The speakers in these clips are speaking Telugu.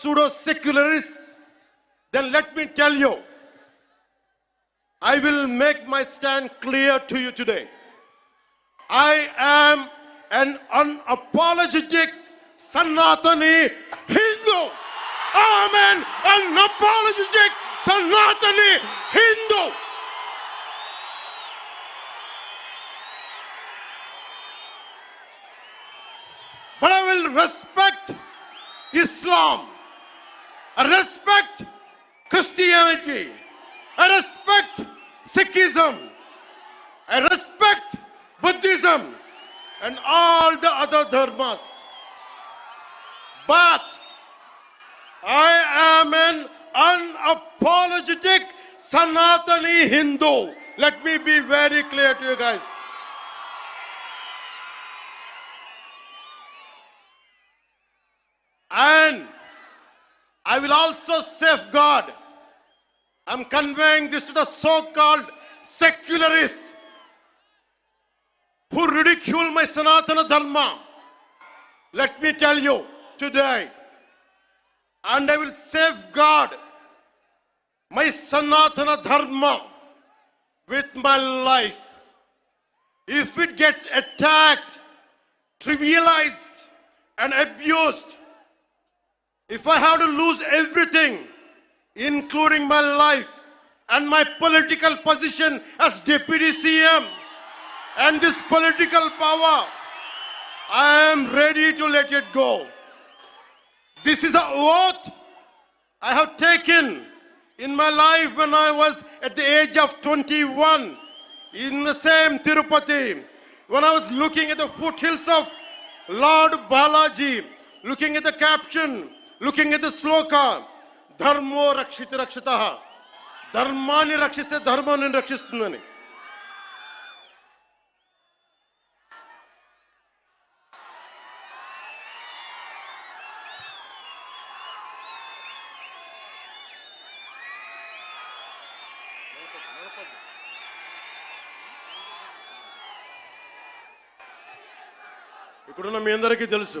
pseudo secularists, then let me tell you, I will make my stand clear to you today. I am an unapologetic Sanatani Hindu. I am an unapologetic Sanatani Hindu. But I will respect Islam. I respect Christianity. I respect Sikhism. I respect Buddhism and all the other dharmas. But I am an unapologetic Sanatani Hindu. Let me be very clear to you guys. And I will also safeguard. I'm conveying this to the so-called secularists who ridicule my Sanatana Dharma. Let me tell you today, and I will safeguard my Sanatana Dharma with my life. If it gets attacked, trivialized, and abused, if I have to lose everything, including my life and my political position as deputy CM and this political power, I am ready to let it go. This is a oath I have taken in my life when I was at the age of 21 in the same Tirupati, when I was looking at the foothills of Lord Balaji, looking at the caption, looking at the sloka, ధర్మో రక్షిత రక్షిత ధర్మాన్ని రక్షిస్తే ధర్మాన్ని రక్షిస్తుందని ఇక్కడున్న మీ అందరికీ తెలుసు.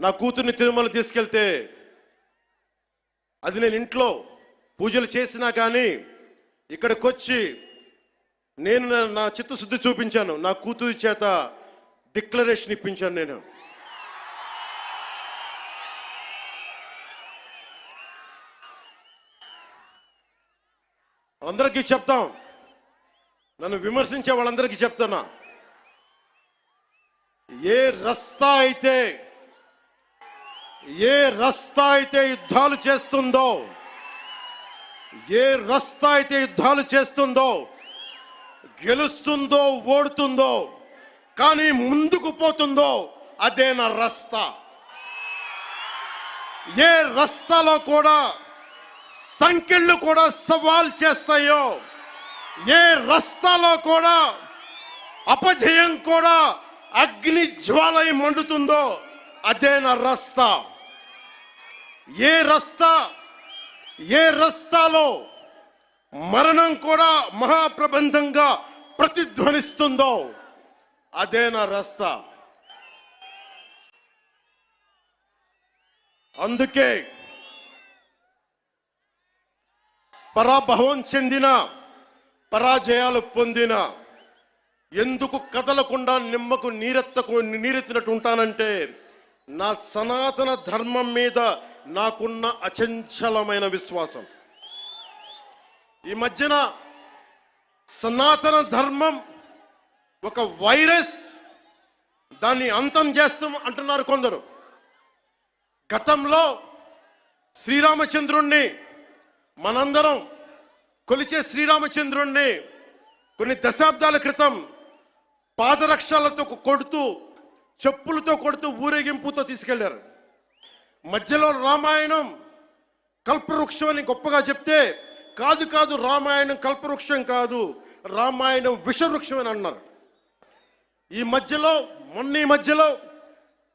నా కూతుర్ని తిరుమల తీసుకెళ్తే అది నేను ఇంట్లో పూజలు చేసినా కానీ ఇక్కడికి వచ్చి నేను నా- చిత్తశుద్ధి చూపించాను. నా కూతురి చేత డిక్లరేషన్ ఇప్పించాను నేను. అందరికీ చెప్తాం. నన్ను విమర్శించే వాళ్ళందరికీ చెప్తున్నా. ఏ రస్తా అయితే ఏ రస్తా అయితే యుద్ధాలు చేస్తుందో ఏ రస్తా అయితే యుద్ధాలు చేస్తుందో గెలుస్తుందో ఓడుతుందో కానీ ముందుకు పోతుందో అదే నా రస్తా. ఏ రస్తాలో కూడా సంఖ్యలు కూడా సవాల్ చేస్తాయో ఏ రస్తాలో కూడా అపజయం కూడా అగ్ని జ్వాలయం మండుతుందో అదే నా రస్తా. ఏ రస్తా ఏ రస్తాలో మరణం కూడా మహాప్రబంధంగా ప్రతిధ్వనిస్తుందో అదే నా రస్తా. అందుకే పరాభవం చెందిన పరాజయాలు పొందిన ఎందుకు కదలకుండా నిమ్మకు నీరెత్తకు నీరెత్తినట్టు ఉంటానంటే నా సనాతన ధర్మం మీద నాకున్న అచంచలమైన విశ్వాసం. ఈ మధ్యన సనాతన ధర్మం ఒక వైరస్ దాన్ని అంతం చేస్తాం అంటున్నారు కొందరు. గతంలో శ్రీరామచంద్రుణ్ణి మనందరం కొలిచే శ్రీరామచంద్రుణ్ణి కొన్ని దశాబ్దాల క్రితం పాదరక్షలతో కొడుతూ చెప్పులతో కొడుతూ ఊరేగింపుతో తీసుకెళ్ళారు. మధ్యలో రామాయణం కల్పవృక్షం అని గొప్పగా చెప్తే కాదు కాదు రామాయణం కల్పవృక్షం కాదు రామాయణం విషవృక్షం అని అన్నారు. ఈ మధ్యలో మొన్న ఈ మధ్యలో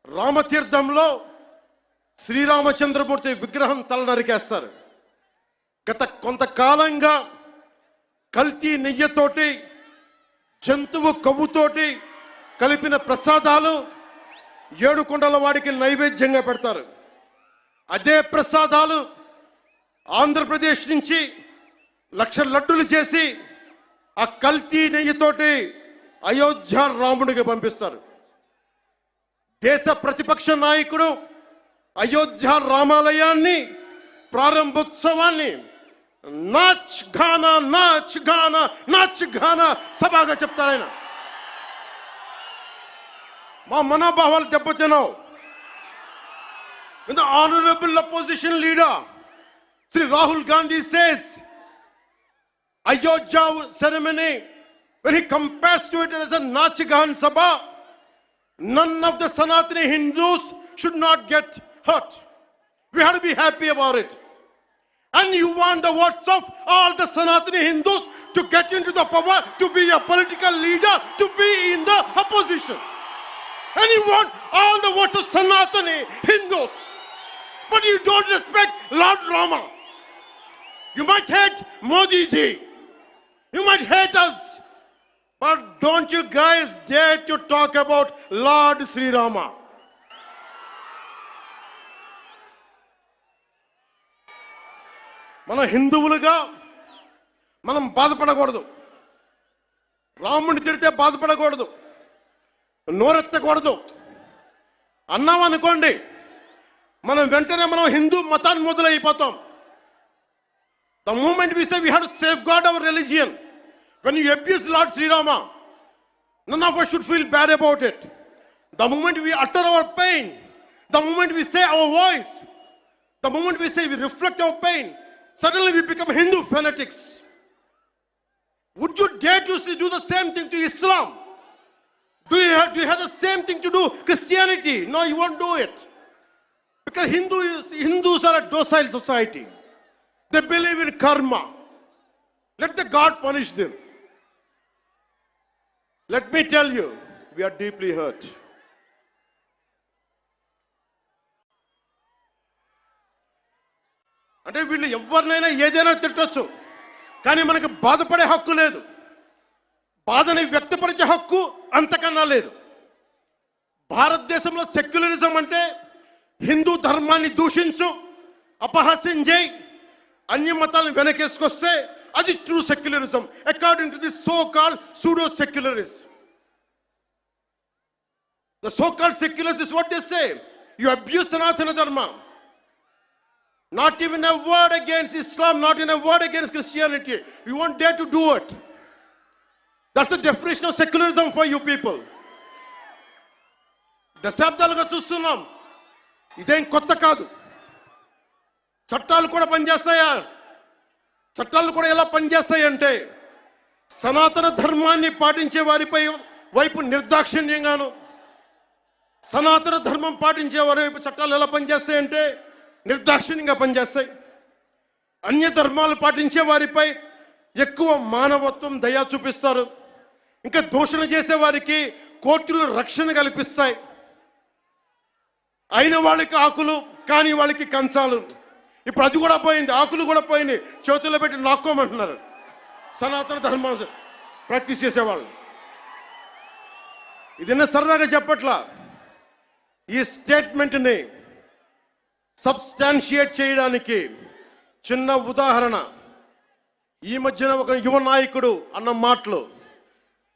రామతీర్థంలో శ్రీరామచంద్రమూర్తి విగ్రహం తల నరికేస్తారు గత కొంతకాలంగా కల్తీ నెయ్యతోటి జంతువు కొవ్వుతోటి కలిపిన ప్రసాదాలు ఏడుకొండల వాడికి నైవేద్యంగా పెడతారు. అదే ప్రసాదాలు ఆంధ్రప్రదేశ్ నుంచి లక్ష లడ్డులు చేసి ఆ కల్తీ నెయ్యితోటి అయోధ్య రాముడికి పంపిస్తారు. దేశ ప్రతిపక్ష నాయకుడు అయోధ్య రామాలయాన్ని ప్రారంభోత్సవాన్ని నాచ్ గానా నాచ్ గానా నాచ్ గానా సభగా చెప్తారాయన మా మనోభావాలు దెబ్బతిన్నావు When the honorable opposition leader, Sri Rahul Gandhi says, Ayodhya ceremony, when he compares to it as a Nachigan Sabha, none of the Sanatani Hindus should not get hurt. We have to be happy about it. And you want the votes of all the Sanatani Hindus to get into the power, to be a political leader, to be in the opposition. And you want all the votes of Sanatani Hindus. But you don't respect Lord Rama. You might hate Modi ji. You might hate us. But don't you guys dare to talk about Lord Sri Rama. మన హిందువులుగా మనం బాధపడకూడదు రాముడిని తిడితే బాధపడకూడదు నోరెత్తకూడదు అన్నాం అనుకోండి మనం వెంటనే మనం హిందూ మతాన్ని మొదలైపోతాం the moment we say we have to safe God our religion when you abuse Lord Srirama none of us should feel bad about it the moment we utter our pain the moment we say our voice the moment we say we reflect our pain suddenly we become Hindu fanatics would you dare to do the same thing to Islam Do you, have, do you have the same thing to do Christianity? No, you won't do it. Because Hindu is, Hindus are a docile society. They believe in karma. Let the God punish them. Let me tell you, we are deeply hurt. అంటే వీళ్ళు ఎవరినైనా ఏదైనా తిట్టొచ్చు కానీ మనకు బాధపడే హక్కు లేదు బాధని వ్యక్తపరిచే హక్కు అంతకన్నా లేదు. భారతదేశంలో సెక్యులరిజం అంటే హిందూ ధర్మాన్ని దూషించు అపహాస్యం చేయి అన్య మతాలను వెనకేసుకొస్తే అది true secularism according to the so call pseudo secularism the so call secular this what is same you abuse Sanatana Dharma not even a word against Islam not in a word against Christianity you want they to do it that's the definition of secularism for you people దశాబ్దాలుగా చూస్తున్నాం. ఇదేం కొత్త కాదు. చట్టాలు కూడా పనిచేస్తాయా? చట్టాలు కూడా ఎలా పనిచేస్తాయంటే సనాతన ధర్మాన్ని పాటించే వారిపై వైపు నిర్దాక్షిణ్యంగాను సనాతన ధర్మం పాటించే వారి వైపు చట్టాలు ఎలా పనిచేస్తాయంటే నిర్దాక్షిణ్యంగా పనిచేస్తాయి. అన్య ధర్మాలు పాటించే వారిపై ఎక్కువ మానవత్వం దయా చూపిస్తారు. ఇంకా దూషణ చేసే వారికి కోర్టులు రక్షణ కల్పిస్తాయి. అయిన వాళ్ళకి ఆకులు కానీ వాళ్ళకి కంచాలు. ఇప్పుడు అది కూడా పోయింది ఆకులు కూడా పోయింది చేతుల్లో పెట్టి నాక్కోమంటున్నారు సనాతన ధర్మం ప్రాక్టీస్ చేసేవాళ్ళు. ఇది సరదాగా చెప్పట్లా? ఈ స్టేట్మెంట్ని సబ్స్టాన్షియేట్ చేయడానికి చిన్న ఉదాహరణ. ఈ మధ్యన ఒక యువ నాయకుడు అన్న మాటలు.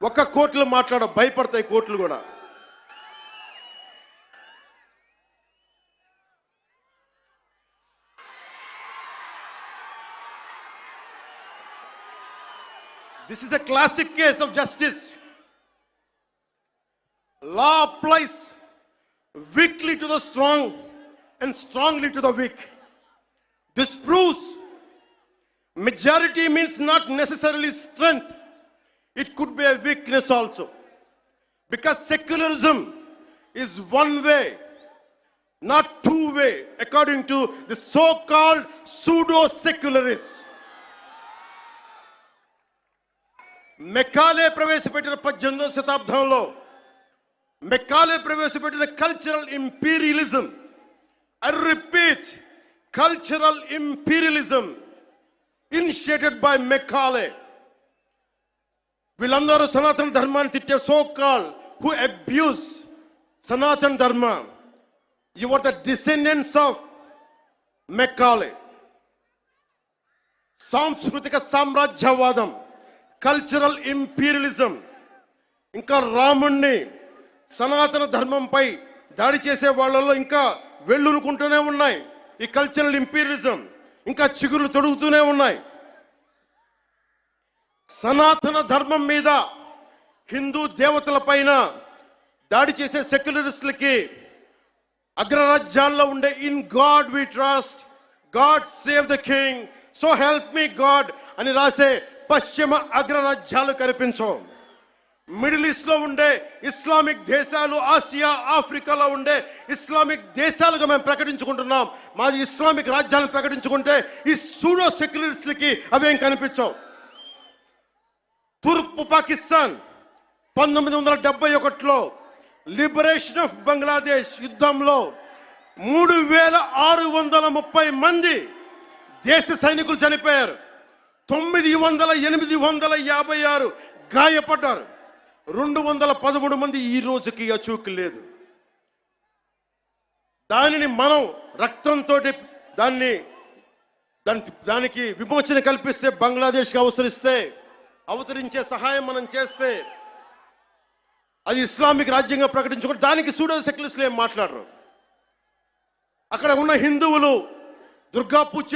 ఒక్క కోట్లు మాట్లాడ భయపడతాయి కోట్లు కూడా this is a classic case of justice law applies weakly to the strong and strongly to the weak this proves majority means not necessary strength it could be a weakness also. Because secularism is one way, not two way, according to the so called pseudo secularists. Macaulay ప్రవేశపెట్టిన పద్దెనిమిదవ శతాబ్దంలో మెకాలే ప్రవేశపెట్టిన cultural imperialism I repeat cultural imperialism initiated by Macaulay వీళ్ళందరూ సనాతన ధర్మాన్ని తిట్టే so call who abuse Sanatana Dharma. You are the descendants of Macaulay సాంస్కృతిక సామ్రాజ్యవాదం కల్చరల్ ఇంపీరియలిజం ఇంకా రాముణ్ణి సనాతన ధర్మంపై దాడి చేసే వాళ్ళలో ఇంకా వెళ్ళునుకుంటూనే ఉన్నాయి. ఈ కల్చరల్ ఇంపీరియలిజం ఇంకా చిగురులు తొడుగుతూనే ఉన్నాయి. సనాతన ధర్మం మీద హిందూ దేవతల పైన దాడి చేసే సెక్యులరిస్టులకి అగ్రరాజ్యాల్లో ఉండే in God we trust God save the king so help me God అని రాసే పశ్చిమ అగ్రరాజ్యాలు కనిపించవు. మిడిల్ ఈస్ట్లో ఉండే ఇస్లామిక్ దేశాలు ఆసియా ఆఫ్రికాలో ఉండే ఇస్లామిక్ దేశాలుగా మేము ప్రకటించుకుంటున్నాం. మాది ఇస్లామిక్ రాజ్యాలను ప్రకటించుకుంటే ఈ సూడో సెక్యులరిస్టులకి అవేం కనిపించవు. తూర్పు పాకిస్తాన్ పంతొమ్మిది వందల డెబ్బై ఒకటిలో లిబరేషన్ ఆఫ్ బంగ్లాదేశ్ యుద్ధంలో మూడు వేల ఆరు వందల ముప్పై మంది దేశ సైనికులు చనిపోయారు. తొమ్మిది వందల ఎనిమిది వందల యాభై ఆరు గాయపడ్డారు. రెండు వందల పదమూడు మంది ఈ రోజుకి అచూకు లేదు. దానిని మనం రక్తంతో దాన్ని దాని దానికి విమోచన కల్పిస్తే బంగ్లాదేశ్కి అవసరిస్తే అవతరించే సహాయం మనం చేస్తే అది ఇస్లామిక్ రాజ్యంగా ప్రకటించుకుంటే దానికి సూడో సెక్యులర్స్లు ఏం మాట్లాడరు. అక్కడ ఉన్న హిందువులు దుర్గా పూజ